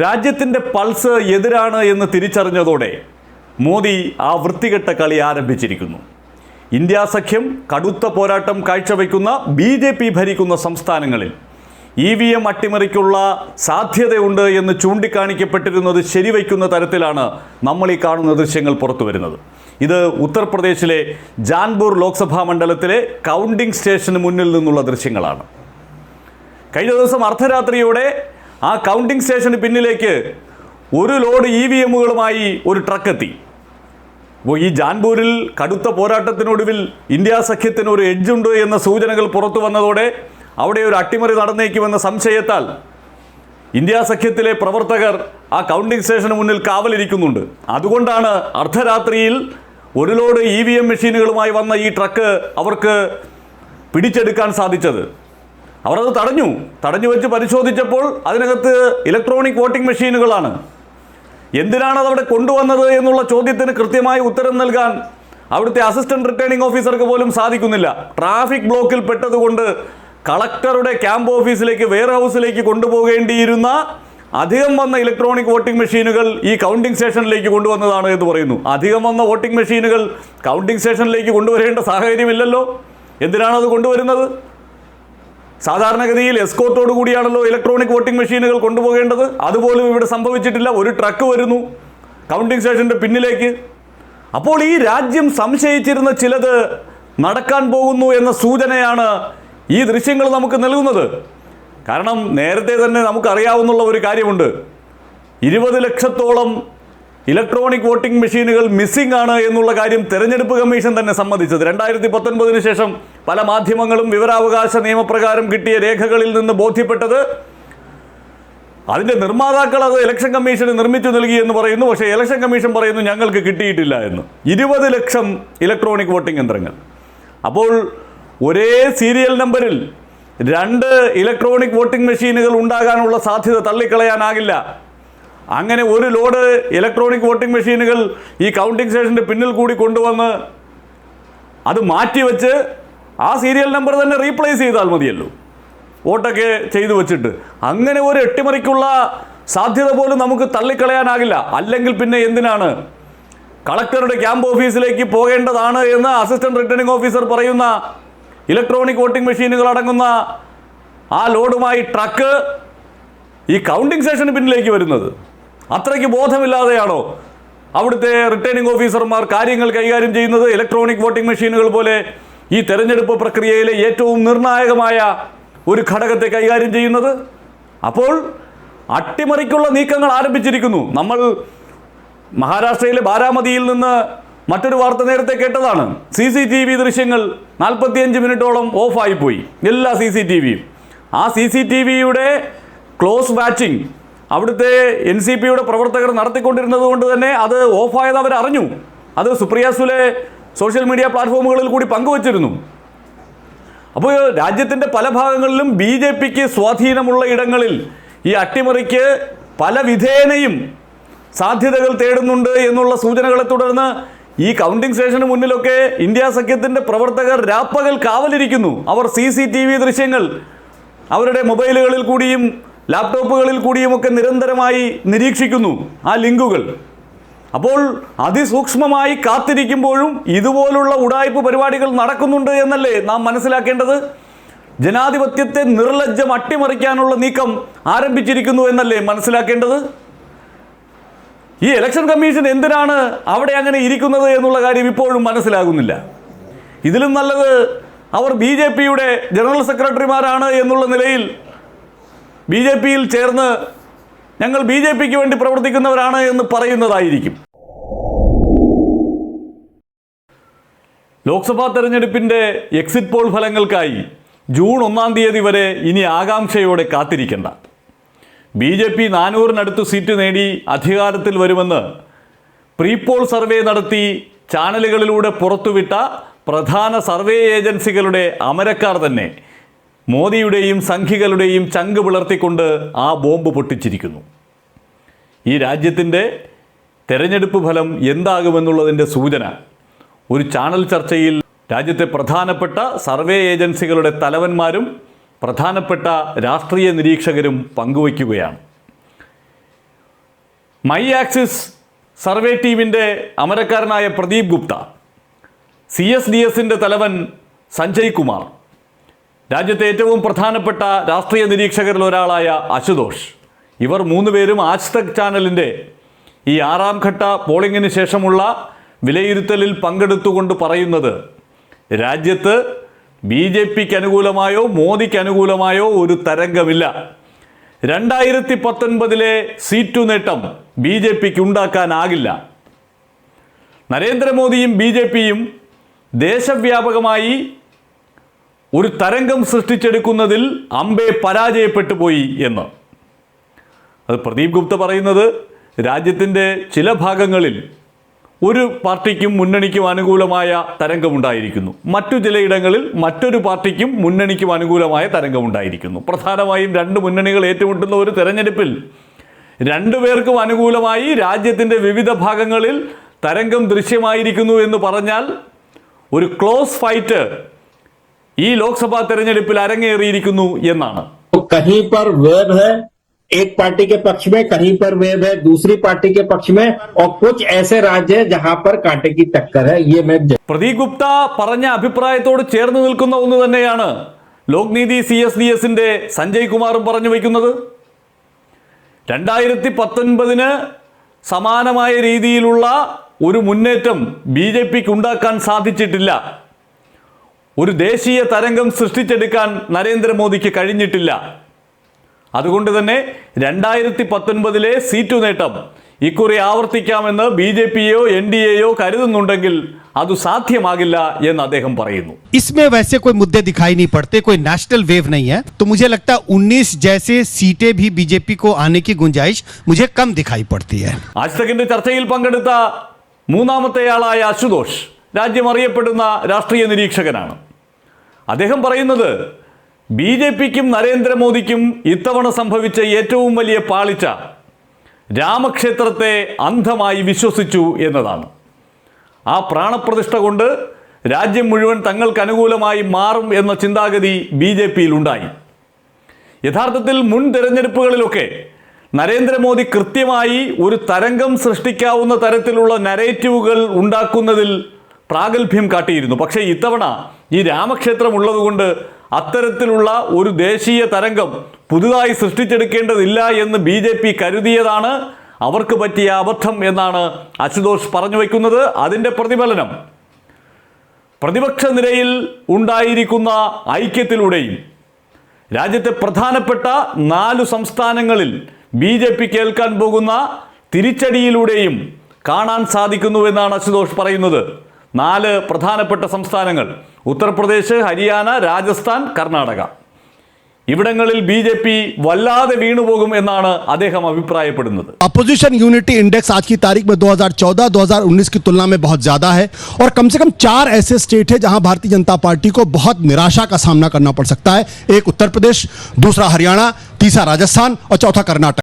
രാജ്യത്തിന്റെ പൾസ് എതിരാണ് എന്ന് തിരിച്ചറിഞ്ഞതോടെ മോദി ആ വൃത്തികെട്ട കളി ആരംഭിച്ചിരിക്കുന്നു. ഇന്ത്യ സഖ്യം കടുത്ത പോരാട്ടം കാഴ്ചവെക്കുന്ന ബി ജെ പി ഭരിക്കുന്ന സംസ്ഥാനങ്ങളിൽ ഇ വി എം അട്ടിമറിക്കുള്ള സാധ്യതയുണ്ട് എന്ന് ചൂണ്ടിക്കാണിക്കപ്പെട്ടിരുന്നത് ശരിവയ്ക്കുന്ന തരത്തിലാണ് നമ്മൾ ഈ കാണുന്ന ദൃശ്യങ്ങൾ പുറത്തു വരുന്നത്. ഇത് ഉത്തർപ്രദേശിലെ ജാൻപൂർ ലോക്സഭാ മണ്ഡലത്തിലെ കൗണ്ടിംഗ് സ്റ്റേഷന് മുന്നിൽ നിന്നുള്ള ദൃശ്യങ്ങളാണ്. കഴിഞ്ഞ ദിവസം അർദ്ധരാത്രിയോടെ ആ കൗണ്ടിംഗ് സ്റ്റേഷന് പിന്നിലേക്ക് ഒരു ലോഡ് ഇ വി എമ്മുകളുമായി ഒരു ട്രക്ക് എത്തി. അപ്പോൾ ഈ ജാൻപൂരിൽ കടുത്ത പോരാട്ടത്തിനൊടുവിൽ ഇന്ത്യ സഖ്യത്തിന് ഒരു എഡ്ജുണ്ട് എന്ന സൂചനകൾ പുറത്തു വന്നതോടെ അവിടെ ഒരു അട്ടിമറി നടന്നേക്കുമെന്ന സംശയത്താൽ ഇന്ത്യ സഖ്യത്തിലെ പ്രവർത്തകർ ആ കൗണ്ടിംഗ് സ്റ്റേഷന് മുന്നിൽ കാവലിരിക്കുന്നുണ്ട്. അതുകൊണ്ടാണ് അർദ്ധരാത്രിയിൽ ഒരു ലോഡ് ഇ വി എം മെഷീനുകളുമായി വന്ന ഈ ട്രക്ക് അവർക്ക് പിടിച്ചെടുക്കാൻ സാധിച്ചത്. അവർ അത് തടഞ്ഞു. തടഞ്ഞു വെച്ച് പരിശോധിച്ചപ്പോൾ അതിനകത്ത് ഇലക്ട്രോണിക് വോട്ടിംഗ് മെഷീനുകളാണ് എന്തിനാണ് അതവിടെ കൊണ്ടുവന്നത് എന്നുള്ള ചോദ്യത്തിന് കൃത്യമായ ഉത്തരം നൽകാൻ അവിടുത്തെ അസിസ്റ്റന്റ് റിട്ടേണിംഗ് ഓഫീസർക്ക് പോലും സാധിക്കുന്നില്ല. ട്രാഫിക് ബ്ലോക്കിൽ പെട്ടതുകൊണ്ട് കളക്ടറുടെ ക്യാമ്പ് ഓഫീസിലേക്ക് വെയർ ഹൗസിലേക്ക് കൊണ്ടുപോകേണ്ടിയിരുന്ന അധികം വന്ന ഇലക്ട്രോണിക് വോട്ടിംഗ് മെഷീനുകൾ ഈ കൗണ്ടിംഗ് സ്റ്റേഷനിലേക്ക് കൊണ്ടുവന്നതാണ് എന്ന് പറയുന്നു. അധികം വന്ന വോട്ടിംഗ് മെഷീനുകൾ കൗണ്ടിംഗ് സ്റ്റേഷനിലേക്ക് കൊണ്ടുവരേണ്ട സാഹചര്യമില്ലല്ലോ. എന്തിനാണ് അത് കൊണ്ടുവരുന്നത്? സാധാരണഗതിയിൽ എസ്കോർട്ടോട് കൂടിയാണല്ലോ ഇലക്ട്രോണിക് വോട്ടിംഗ് മെഷീനുകൾ കൊണ്ടുപോകേണ്ടത്. അതുപോലും ഇവിടെ സംഭവിച്ചിട്ടില്ല. ഒരു ട്രക്ക് വരുന്നു. കൗണ്ടിംഗ് സ്റ്റേഷന്റെ പിന്നിലേക്ക്. അപ്പോൾ ഈ രാജ്യം സംശയിച്ചിരുന്ന ചിലത് നടക്കാൻ പോകുന്നു എന്ന സൂചനയാണ് ഈ ദൃശ്യങ്ങൾ നമുക്ക് നൽകുന്നത്. കാരണം നേരത്തെ തന്നെ നമുക്കറിയാവുന്ന ഒരു കാര്യമുണ്ട്. ഇരുപത് ലക്ഷത്തോളം ഇലക്ട്രോണിക് വോട്ടിംഗ് മെഷീനുകൾ മിസ്സിംഗ് ആണ് എന്നുള്ള കാര്യം തെരഞ്ഞെടുപ്പ് കമ്മീഷൻ തന്നെ സമ്മതിച്ചത്. രണ്ടായിരത്തി പത്തൊൻപതിന് ശേഷം പല മാധ്യമങ്ങളും വിവരാവകാശ നിയമപ്രകാരം കിട്ടിയ രേഖകളിൽ നിന്ന് ബോധ്യപ്പെട്ടത് അതിന്റെ നിർമ്മാതാക്കൾ അത് ഇലക്ഷൻ കമ്മീഷന് നിർമ്മിച്ചു നൽകി എന്ന് പറയുന്നു. പക്ഷേ ഇലക്ഷൻ കമ്മീഷൻ പറയുന്നു ഞങ്ങൾക്ക് കിട്ടിയിട്ടില്ല എന്ന്. ഇരുപത് ലക്ഷം ഇലക്ട്രോണിക് വോട്ടിംഗ് യന്ത്രങ്ങൾ. അപ്പോൾ ഒരേ സീരിയൽ നമ്പറിൽ രണ്ട് ഇലക്ട്രോണിക് വോട്ടിംഗ് മെഷീനുകൾ ഉണ്ടാകാനുള്ള സാധ്യത തള്ളിക്കളയാനാകില്ല. അങ്ങനെ ഒരു ലോഡ് ഇലക്ട്രോണിക് വോട്ടിംഗ് മെഷീനുകൾ ഈ കൗണ്ടിംഗ് സ്റ്റേഷന്റെ പിന്നിൽ കൂടി കൊണ്ടുവന്ന് അത് മാറ്റിവെച്ച് ആ സീരിയൽ നമ്പർ തന്നെ റീപ്ലേസ് ചെയ്താൽ മതിയല്ലോ. വോട്ടൊക്കെ ചെയ്തു വെച്ചിട്ട്. അങ്ങനെ ഒരു എട്ടിമറിക്കുള്ള സാധ്യത പോലും നമുക്ക് തള്ളിക്കളയാനാകില്ല. അല്ലെങ്കിൽ പിന്നെ എന്തിനാണ്? കളക്ടറുടെ ക്യാമ്പ് ഓഫീസിലേക്ക് പോകേണ്ടതാണ് എന്ന് അസിസ്റ്റന്റ് റിട്ടേണിംഗ് ഓഫീസർ പറയുന്ന ഇലക്ട്രോണിക് വോട്ടിംഗ് മെഷീനുകൾ അടങ്ങുന്ന ആ ലോഡുമായി ട്രക്ക് ഈ കൗണ്ടിംഗ് സ്റ്റേഷന് പിന്നിലേക്ക് വരുന്നത്. അത്രയ്ക്ക് ബോധമില്ലാതെയാണോ അവിടുത്തെ റിട്ടേണിംഗ് ഓഫീസർമാർ കാര്യങ്ങൾ കൈകാര്യം ചെയ്യുന്നത് ഇലക്ട്രോണിക് വോട്ടിംഗ് മെഷീനുകൾ പോലെ ഈ തെരഞ്ഞെടുപ്പ് പ്രക്രിയയിലെ ഏറ്റവും നിർണായകമായ ഒരു ഘടകത്തെ കൈകാര്യം ചെയ്യുന്നത്? അപ്പോൾ അട്ടിമറിക്കുള്ള നീക്കങ്ങൾ ആരംഭിച്ചിരിക്കുന്നു. നമ്മൾ മഹാരാഷ്ട്രയിലെ ബാരാമതിയിൽ നിന്ന് മറ്റൊരു വാർത്ത നേരത്തെ കേട്ടതാണ്. സി സി ടി വി ദൃശ്യങ്ങൾ നാൽപ്പത്തിയഞ്ച് മിനിറ്റോളം ഓഫായിപ്പോയി പോയി. എല്ലാ സി സി ടി വിയും. ആ സി സി ടി വിയുടെ ക്ലോസ് വാച്ചിങ് അവിടുത്തെ എൻ സി പിയുടെ പ്രവർത്തകർ നടത്തിക്കൊണ്ടിരുന്നത് കൊണ്ട് തന്നെ അത് ഓഫായത് അവർ അറിഞ്ഞു അത് സുപ്രിയ സുലെ സോഷ്യൽ മീഡിയ പ്ലാറ്റ്ഫോമുകളിൽ കൂടി പങ്കുവച്ചിരുന്നു. അപ്പോൾ രാജ്യത്തിന്റെ പല ഭാഗങ്ങളിലും ബി ജെ പിക്ക് സ്വാധീനമുള്ള ഇടങ്ങളിൽ ഈ അട്ടിമറിക്ക് പല വിധേനയും സാധ്യതകൾ തേടുന്നുണ്ട് എന്നുള്ള സൂചനകളെ തുടർന്ന് ഈ കൗണ്ടിംഗ് സ്റ്റേഷന് മുന്നിലൊക്കെ ഇന്ത്യ സഖ്യത്തിന്റെ പ്രവർത്തകർ രാപ്പകൽ കാവലിരിക്കുന്നു. അവർ സി സി ടി വി ദൃശ്യങ്ങൾ അവരുടെ മൊബൈലുകളിൽ കൂടിയും ലാപ്ടോപ്പുകളിൽ കൂടിയുമൊക്കെ നിരന്തരമായി നിരീക്ഷിക്കുന്നു ആ ലിങ്കുകൾ. അപ്പോൾ അതിസൂക്ഷ്മമായി കാത്തിരിക്കുമ്പോഴും ഇതുപോലുള്ള ഉടായ്പ പരിപാടികൾ നടക്കുന്നുണ്ട് എന്നല്ലേ നാം മനസ്സിലാക്കേണ്ടത്? ജനാധിപത്യത്തെ നിർലജ്ജം അട്ടിമറിക്കാനുള്ള നീക്കം ആരംഭിച്ചിരിക്കുന്നു എന്നല്ലേ മനസ്സിലാക്കേണ്ടത്? ഈ ഇലക്ഷൻ കമ്മീഷൻ എന്തിനാണ് അവിടെ അങ്ങനെ ഇരിക്കുന്നത് എന്നുള്ള കാര്യം ഇപ്പോഴും മനസ്സിലാകുന്നില്ല. ഇതിലും നല്ലത് അവർ ബി ജെ പിയുടെ ജനറൽ സെക്രട്ടറിമാരാണ് എന്നുള്ള നിലയിൽ ബി ജെ പിയിൽ ചേർന്ന് ഞങ്ങൾ ബി ജെ പിക്ക് വേണ്ടി പ്രവർത്തിക്കുന്നവരാണ് എന്ന് പറയുന്നതായിരിക്കും. ലോക്സഭാ തെരഞ്ഞെടുപ്പിന്റെ എക്സിറ്റ് പോൾ ഫലങ്ങൾക്കായി ജൂൺ ഒന്നാം തീയതി വരെ ഇനി ആകാംക്ഷയോടെ കാത്തിരിക്കേണ്ട. ബി ജെ പി നാനൂറിനടുത്ത് സീറ്റ് നേടി അധികാരത്തിൽ വരുമെന്ന് പ്രീപോൾ സർവേ നടത്തി ചാനലുകളിലൂടെ പുറത്തുവിട്ട പ്രധാന സർവേ ഏജൻസികളുടെ അമരക്കാർ തന്നെ മോദിയുടെയും സംഘികളുടെയും ചങ്ക് പിളർത്തിക്കൊണ്ട് ആ ബോംബ് പൊട്ടിച്ചിരിക്കുന്നു. ഈ രാജ്യത്തിന്റെ തെരഞ്ഞെടുപ്പ് ഫലം എന്താകുമെന്നുള്ളതിന്റെ സൂചന ഒരു ചാനൽ ചർച്ചയിൽ രാജ്യത്തെ പ്രധാനപ്പെട്ട സർവേ ഏജൻസികളുടെ തലവന്മാരും പ്രധാനപ്പെട്ട രാഷ്ട്രീയ നിരീക്ഷകരും പങ്കുവയ്ക്കുകയാണ്. മൈ ആക്സിസ് സർവേ ടീമിന്റെ അമരക്കാരനായ Pradeep Gupta C S D എസിന്റെ തലവൻ സഞ്ജയ് കുമാർ രാജ്യത്തെ ഏറ്റവും പ്രധാനപ്പെട്ട രാഷ്ട്രീയ നിരീക്ഷകരിൽ ഒരാളായ അശുതോഷ്. ഇവർ മൂന്നുപേരും ആജ് തക് ചാനലിന്റെ ഈ ആറാം ഘട്ട പോളിംഗിന് ശേഷമുള്ള വിലയിരുത്തലിൽ പങ്കെടുത്തുകൊണ്ട് പറയുന്നത് രാജ്യത്ത് ബി ജെ പിക്ക് അനുകൂലമായോ മോദിക്ക് അനുകൂലമായോ ഒരു തരംഗമില്ല. രണ്ടായിരത്തി പത്തൊൻപതിലെ സീറ്റു നേട്ടം ബി ജെ പിക്ക് ഉണ്ടാക്കാനാകില്ല. നരേന്ദ്രമോദിയും ബി ജെ പിയും ദേശവ്യാപകമായി ഒരു തരംഗം സൃഷ്ടിച്ചെടുക്കുന്നതിൽ അംബെ പരാജയപ്പെട്ടു പോയി എന്ന്. അത് പ്രദീപ് ഗുപ്ത പറയുന്നത് രാജ്യത്തിന്റെ ചില ഭാഗങ്ങളിൽ ഒരു പാർട്ടിക്കും മുന്നണിക്കും അനുകൂലമായ തരംഗമുണ്ടായിരിക്കുന്നു. മറ്റു ചിലയിടങ്ങളിൽ മറ്റൊരു പാർട്ടിക്കും മുന്നണിക്കും അനുകൂലമായ തരംഗമുണ്ടായിരിക്കുന്നു. പ്രധാനമായും രണ്ട് മുന്നണികൾ ഏറ്റുമുട്ടുന്ന ഒരു തെരഞ്ഞെടുപ്പിൽ രണ്ടുപേർക്കും അനുകൂലമായി രാജ്യത്തിന്റെ വിവിധ ഭാഗങ്ങളിൽ തരംഗം ദൃശ്യമായിരിക്കുന്നു എന്ന് പറഞ്ഞാൽ ഒരു ക്ലോസ് ഫൈറ്റ് ഈ ലോക്സഭാ തെരഞ്ഞെടുപ്പിൽ അരങ്ങേറിയിരിക്കുന്നു എന്നാണ് तो कहीं पर वेब है एक पार्टी के पक्ष में कहीं पर वेब है दूसरी पार्टी के पक्ष में और कुछ ऐसे राज्य हैं जहां पर कांटे की टक्कर है ये मैं പ്രദീപ് ഗുപ്ത പറഞ്ഞ അഭിപ്രായത്തോട് ചേർന്ന് നിൽക്കുന്ന ഒന്ന് തന്നെയാണ് ലോക്നീതി സി എസ് ഡി എസിന്റെ സഞ്ജയ് കുമാറും പറഞ്ഞു വയ്ക്കുന്നത് രണ്ടായിരത്തി പത്തൊൻപതിന് സമാനമായ രീതിയിലുള്ള ഒരു മുന്നേറ്റം ബി ജെ പിക്ക് ഉണ്ടാക്കാൻ സാധിച്ചിട്ടില്ല ഒരു ദേശീയ തരംഗം സൃഷ്ടിച്ചെടുക്കാൻ നരേന്ദ്രമോദിക്ക് കഴിഞ്ഞിട്ടില്ല അതുകൊണ്ട് തന്നെ രണ്ടായിരത്തി പത്തൊൻപതിലെ സീറ്റു നേട്ടം ഇക്കുറി ആവർത്തിക്കാമെന്ന് ബി ജെ പിയോ എൻ ഡി എയോ കരുതുന്നുണ്ടെങ്കിൽ അത് സാധ്യമാകില്ല എന്ന് അദ്ദേഹം പറയുന്നു इसमें वैसे कोई मुद्दे दिखाई नहीं पड़ते कोई नेशनल वेव नहीं है तो मुझे लगता है 19 जैसे सीटें भी बीजेपी को आने की गुंजाइश मुझे कम दिखाई पड़ती है ആജ്തകിന്റെ ചർച്ചയിൽ പങ്കെടുത്ത മൂന്നാമത്തെയാളായ അശുതോഷ് രാജ്യം അറിയപ്പെടുന്ന രാഷ്ട്രീയ നിരീക്ഷകനാണ്. അദ്ദേഹം പറയുന്നത് ബി ജെ പിക്കും നരേന്ദ്രമോദിക്കും ഇത്തവണ സംഭവിച്ച ഏറ്റവും വലിയ പാളിച്ച രാമക്ഷേത്രത്തെ അന്ധമായി വിശ്വസിച്ചു എന്നതാണ്. ആ പ്രാണപ്രതിഷ്ഠ കൊണ്ട് രാജ്യം മുഴുവൻ തങ്ങൾക്ക് അനുകൂലമായി മാറും എന്ന ചിന്താഗതി ബി ജെ പിയിൽ ഉണ്ടായി. യഥാർത്ഥത്തിൽ മുൻ തിരഞ്ഞെടുപ്പുകളിലൊക്കെ നരേന്ദ്രമോദി കൃത്യമായി ഒരു തരംഗം സൃഷ്ടിക്കാവുന്ന തരത്തിലുള്ള നരേറ്റീവുകൾ ഉണ്ടാക്കുന്നതിൽ പ്രാഗൽഭ്യം കാട്ടിയിരുന്നു. പക്ഷേ ഇത്തവണ ഈ രാമക്ഷേത്രം ഉള്ളതുകൊണ്ട് അത്തരത്തിലുള്ള ഒരു ദേശീയ തരംഗം പുതുതായി സൃഷ്ടിച്ചെടുക്കേണ്ടതില്ല എന്ന് ബി ജെ പി കരുതിയതാണ്. അവർക്ക് പറ്റിയ അബദ്ധം എന്നാണ് അശുതോഷ് പറഞ്ഞു വയ്ക്കുന്നത്. അതിന്റെ പ്രതിഫലനം. പ്രതിപക്ഷ നിരയിൽ ഉണ്ടായിരിക്കുന്ന ഐക്യത്തിലൂടെയും രാജ്യത്തെ പ്രധാനപ്പെട്ട നാലു സംസ്ഥാനങ്ങളിൽ ബി ജെ പി കേൾക്കാൻ പോകുന്ന തിരിച്ചടിയിലൂടെയും കാണാൻ സാധിക്കുന്നുവെന്നാണ് അശുതോഷ് പറയുന്നത്. നാല് പ്രധാനപ്പെട്ട സംസ്ഥാനങ്ങൾ ഉത്തർപ്രദേശ് ഹരിയാന രാജസ്ഥാൻ കർണാടക ഇവിടങ്ങളിൽ ബി ജെ പി വല്ലാതെ വീണുപോകും എന്നാണ് അദ്ദേഹം അഭിപ്രായപ്പെടുന്നത് अपोजिशन यूनिटी इंडेक्स आज की तारीख में 2014-2019 की तुलना में बहुत ज्यादा है और कम से कम चार ऐसे स्टेट है जहां भारतीय जनता पार्टी को बहुत निराशा का सामना करना पड़ सकता है एक उत्तर प्रदेश दूसरा हरियाणा तीसरा राजस्थान और चौथा कर्नाटक